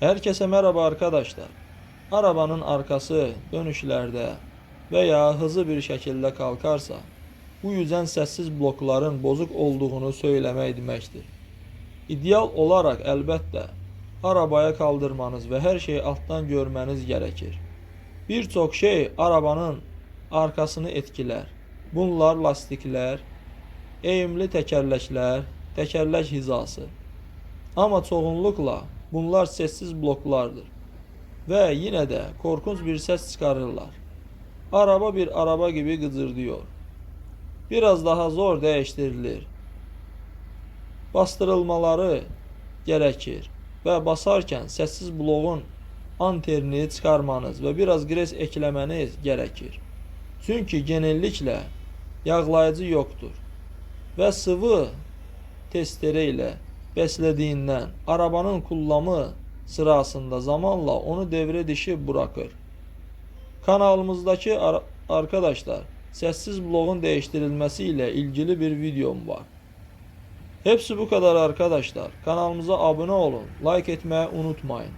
Herkese merhaba arkadaşlar. Arabanın arkası dönüşlerde veya hızlı bir şekilde kalkarsa bu yüzden sessiz blokların bozuk olduğunu söylemek demektir. İdeal olarak elbette arabaya kaldırmanız ve her şeyi alttan görmeniz gerekir. Birçok şey arabanın arkasını etkiler. Bunlar lastikler, eğimli tekerlekler, tekerlek hizası. Ama çoğunlukla Bunlar səssiz bloklardır. Və yenə də qorxunc bir səs çıxarırlar. Araba bir araba gibi gıcırdıyor. Biraz daha zor dəyişdirilir. Bastırılmaları gərəkir və basarkən səssiz bloğun anterini çıxarmanız və biraz gres ekləməniz gərəkir. Çünki genelliklə yağlayıcı yoxdur və sıvı testere ilə beslediğinden arabanın kullanımı sırasında zamanla onu devre dışı bırakır. Kanalımızdaki ar- arkadaşlar sessiz bloğun değiştirilmesi ile ilgili bir videom var. Hepsi bu kadar arkadaşlar. Kanalımıza abone olun, like etmeyi unutmayın.